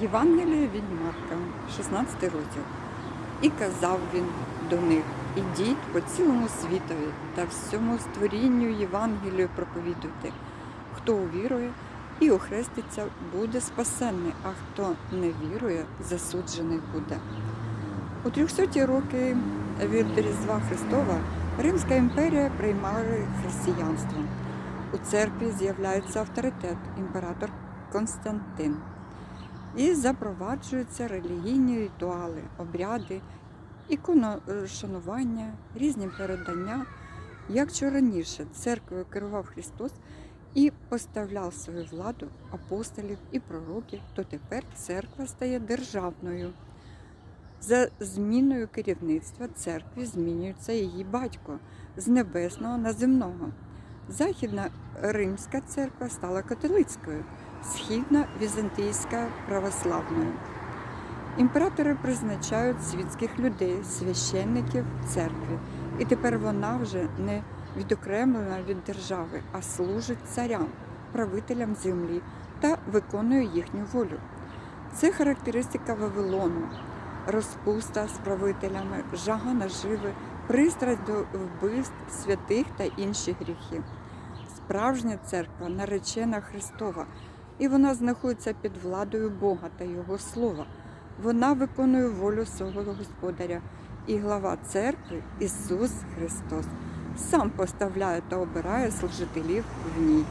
Євангеліє від Марка, 16 розділ. І казав він до них: Ідіть по цілому світові та всьому створінню Євангелію проповідуйте. Хто увірує і охреститься, буде спасенний, а хто не вірує, засуджений буде. У 300 роки від Різдва Христова Римська імперія приймала християнство. У церкві з'являється авторитет імператор Константин. І запроваджуються релігійні ритуали, обряди, іконошанування, різні передання. Якщо раніше церквою керував Христос і поставляв свою владу апостолів і пророків, то тепер церква стає державною. За зміною керівництва церкві змінюється її батько з небесного на земного. Західна римська церква стала католицькою, східна візантійська православною. Імператори призначають світських людей, священників церкви, і тепер вона вже не відокремлена від держави, а служить царям, правителям землі та виконує їхню волю. Це характеристика Вавилону, розпуста з правителями, жага наживи, пристрасть до вбивств святих та інші гріхи. Справжня церква наречена Христова, і вона знаходиться під владою Бога та Його Слова. Вона виконує волю свого Господаря, і глава церкви Ісус Христос сам поставляє та обирає служителів в ній.